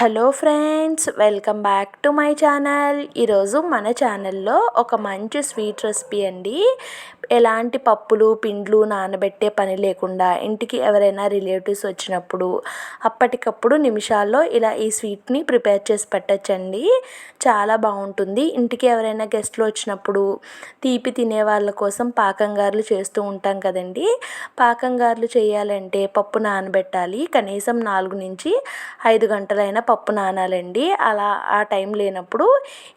Hello friends welcome back to my channel. ఈరోజు మన ఛానల్లో ఒక మంచి స్వీట్ రెసిపీ అండి. ఎలాంటి పప్పులు పిండ్లు నానబెట్టే పని లేకుండా ఇంటికి ఎవరైనా రిలేటివ్స్ వచ్చినప్పుడు అప్పటికప్పుడు నిమిషాల్లో ఇలా ఈ స్వీట్ని ప్రిపేర్ చేసి పెట్టచ్చండి. చాలా బాగుంటుంది. ఇంటికి ఎవరైనా గెస్ట్లు వచ్చినప్పుడు తీపి తినే వాళ్ళ కోసం పాకంగారులు చేస్తూ ఉంటాం కదండి. పాకంగారులు చేయాలంటే పప్పు నానబెట్టాలి. కనీసం నాలుగు నుంచి ఐదు గంటలైనా పప్పు నానాలండి. అలా ఆ టైం లేనప్పుడు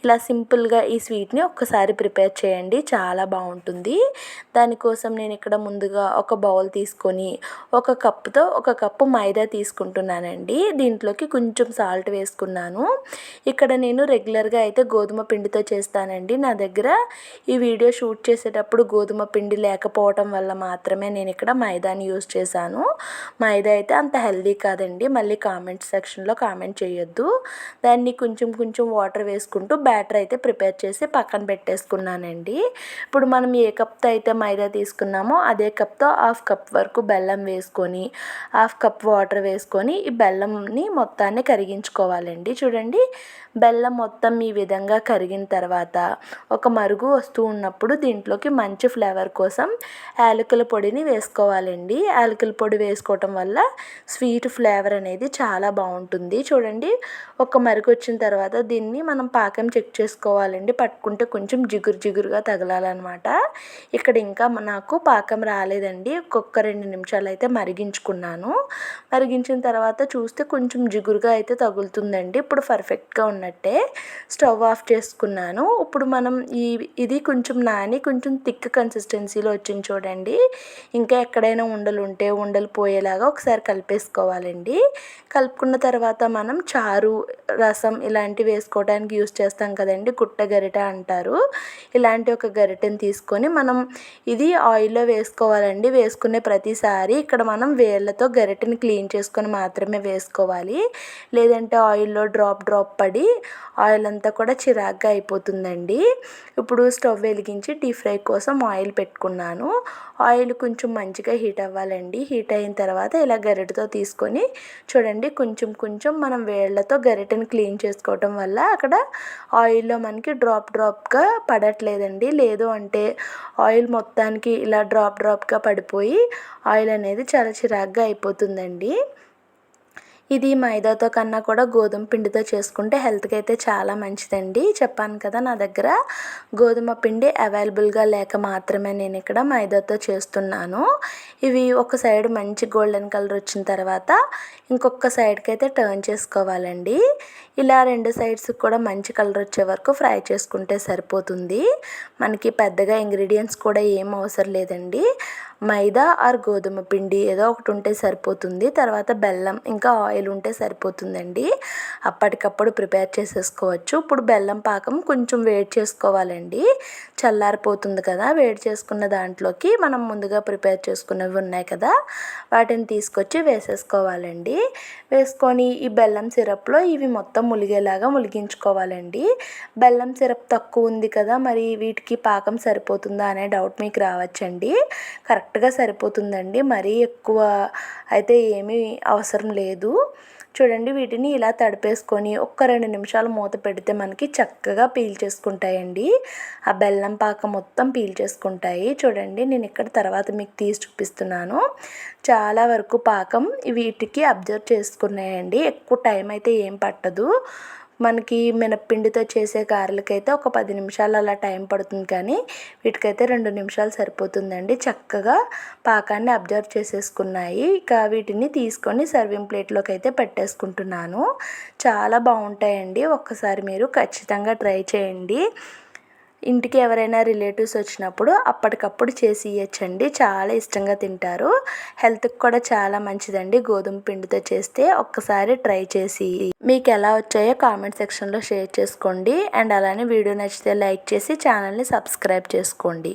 ఇలా సింపుల్గా ఈ స్వీట్ని ఒక్కసారి ప్రిపేర్ చేయండి. చాలా బాగుంటుంది. దానికోసం నేను ఇక్కడ ముందుగా ఒక బౌల్ తీసుకొని ఒక కప్పుతో ఒక కప్పు మైదా తీసుకుంటున్నానండి. దీంట్లోకి కొంచెం సాల్ట్ వేసుకున్నాను. ఇక్కడ నేను రెగ్యులర్గా అయితే గోధుమ పిండితో చేస్తానండి. నా దగ్గర ఈ వీడియో షూట్ చేసేటప్పుడు గోధుమ పిండి లేకపోవటం వల్ల మాత్రమే నేను ఇక్కడ మైదాని యూస్ చేశాను. మైదా అయితే అంత హెల్దీ కాదండి. మళ్ళీ కామెంట్ సెక్షన్లో కామెంట్ చేయొద్దు. దాన్ని కొంచెం కొంచెం వాటర్ వేసుకుంటూ బ్యాటర్ అయితే ప్రిపేర్ చేసి పక్కన పెట్టేసుకున్నానండి. ఇప్పుడు మనం ఏ కప్తో అయితే మైదా తీసుకున్నామో అదే కప్తో హాఫ్ కప్ వరకు బెల్లం వేసుకొని హాఫ్ కప్ వాటర్ వేసుకొని ఈ బెల్లంని మొత్తాన్ని కరిగించుకోవాలండి. చూడండి బెల్లం మొత్తం ఈ విధంగా కరిగిన తర్వాత ఒక మరుగు వస్తూ ఉన్నప్పుడు దీంట్లోకి మంచి ఫ్లేవర్ కోసం యాలకుల పొడిని వేసుకోవాలండి. యాలకుల పొడి వేసుకోవటం వల్ల స్వీట్ ఫ్లేవర్ అనేది చాలా బాగుంటుంది. చూడండి ఒక మరుగు వచ్చిన తర్వాత దీన్ని మనం పాకం చెక్ చేసుకోవాలండి. పట్టుకుంటే కొంచెం జిగురు జిగురుగా తగలాలన్నమాట. ఇక్కడ ఇంకా నాకు పాకం రాలేదండి. ఒక్కొక్క రెండు నిమిషాలు అయితే మరిగించుకున్నాను. మరిగించిన తర్వాత చూస్తే కొంచెం జిగురుగా అయితే తగులుతుందండి. ఇప్పుడు పర్ఫెక్ట్గా ఉన్నట్టే స్టవ్ ఆఫ్ చేసుకున్నాను. ఇప్పుడు మనం ఈ ఇది కొంచెం నాని కొంచెం థిక్ కన్సిస్టెన్సీలో వచ్చింది చూడండి. ఇంకా ఎక్కడైనా ఉండలు ఉంటే ఉండలు పోయేలాగా ఒకసారి కలిపేసుకోవాలండి. కలుపుకున్న తర్వాత మనం చారు రసం ఇలాంటివి వేసుకోవడానికి యూస్ చేస్తాం కదండి. గుట్ట గరిట అంటారు. ఇలాంటి ఒక గరిటెని తీసుకొని మనం ఇది ఆయిల్లో వేసుకోవాలండి. వేసుకునే ప్రతిసారి ఇక్కడ మనం వేళ్ళతో గరిటెని క్లీన్ చేసుకొని మాత్రమే వేసుకోవాలి. లేదంటే ఆయిల్లో డ్రాప్ డ్రాప్ పడి ఆయిల్ అంతా కూడా చిరాగ్గా అయిపోతుందండి. ఇప్పుడు స్టవ్ వెలిగించి డీప్ ఫ్రై కోసం ఆయిల్ పెట్టుకున్నాను. ఆయిల్ కొంచెం మంచిగా హీట్ అవ్వాలండి. హీట్ అయిన తర్వాత ఇలా గరిటతో తీసుకొని చూడండి కొంచెం కొంచెం మనం వేళ్ళతో గరిటెని క్లీన్ చేసుకోవటం వల్ల అక్కడ ఆయిల్లో మనకి డ్రాప్ డ్రాప్గా పడట్లేదండి. లేదు అంటే ఆయిల్ ఆయిల్ మొత్తానికి ఇలా డ్రాప్ డ్రాప్గా పడిపోయి ఆయిల్ అనేది చాలా చిరాగ్గా అయిపోతుందండి. ఇది మైదాతో కన్నా కూడా గోధుమ పిండితో చేసుకుంటే హెల్త్కి అయితే చాలా మంచిదండి. చెప్పాను కదా నా దగ్గర గోధుమ పిండి అవైలబుల్గా లేక మాత్రమే నేను ఇక్కడ మైదాతో చేస్తున్నాను. ఇవి ఒక సైడ్ మంచి గోల్డెన్ కలర్ వచ్చిన తర్వాత ఇంకొక సైడ్కి అయితే టర్న్ చేసుకోవాలండి. ఇలా రెండు సైడ్స్ కూడా మంచి కలర్ వచ్చే వరకు ఫ్రై చేసుకుంటే సరిపోతుంది. మనకి పెద్దగా ఇంగ్రీడియంట్స్ కూడా ఏం అవసరం లేదండి. మైదా ఆర్ గోధుమ పిండి ఏదో ఒకటి ఉంటే సరిపోతుంది. తర్వాత బెల్లం ఇంకా ఆయిల్ ఉంటే సరిపోతుందండి. అప్పటికప్పుడు ప్రిపేర్ చేసేసుకోవచ్చు. ఇప్పుడు బెల్లం పాకం కొంచెం వేడి చేసుకోవాలండి. చల్లారిపోతుంది కదా వేడి చేసుకున్న దాంట్లోకి మనం ముందుగా ప్రిపేర్ చేసుకున్నవి ఉన్నాయి కదా వాటిని తీసుకొచ్చి వేసేసుకోవాలండి. వేసుకొని ఈ బెల్లం సిరప్లో ఇవి మొత్తం ములిగేలాగా ములిగించుకోవాలండి. బెల్లం సిరప్ తక్కువ ఉంది కదా మరి వీటికి పాకం సరిపోతుందా అనే డౌట్ మీకు రావచ్చండి. కరెక్ట్గా సరిపోతుందండి. మరీ ఎక్కువ అయితే ఏమీ అవసరం లేదు. చూడండి వీటిని ఇలా తడిపేసుకొని ఒక్క రెండు నిమిషాలు మూత పెడితే మనకి చక్కగా పీల్చేసుకుంటాయండి ఆ బెల్లం పాక మొత్తం పీల్చేసుకుంటాయి చూడండి నేను ఇక్కడ తర్వాత మీకు తీసి చూపిస్తున్నాను. చాలా వరకు పాకం వీటికి అబ్జర్వ్ చేసుకున్నాయండి. ఎక్కువ టైం అయితే ఏం పట్టదు. మనకి మినప్పిండితో చేసే గారెలకైతే ఒక పది నిమిషాలు అలా టైం పడుతుంది కానీ వీటికైతే రెండు నిమిషాలు సరిపోతుందండి. చక్కగా పాకాన్ని అబ్జర్వ్ చేసేసుకున్నాయి. ఇక వీటిని తీసుకొని సర్వింగ్ ప్లేట్లోకి అయితే పెట్టేసుకుంటున్నాను. చాలా బాగుంటాయండి. ఒక్కసారి మీరు ఖచ్చితంగా ట్రై చేయండి. ఇంటికి ఎవరైనా రిలేటివ్స్ వచ్చినప్పుడు అప్పటికప్పుడు చేసి ఇవ్వచ్చండి చాలా ఇష్టంగా తింటారు. హెల్త్కి కూడా చాలా మంచిదండి. గోధుమ పిండితో చేస్తే ఒక్కసారి ట్రై చేసి మీకు ఎలా వచ్చాయో కామెంట్ సెక్షన్లో షేర్ చేసుకోండి. అండ్ అలానే వీడియో నచ్చితే లైక్ చేసి ఛానల్ని సబ్స్క్రైబ్ చేసుకోండి.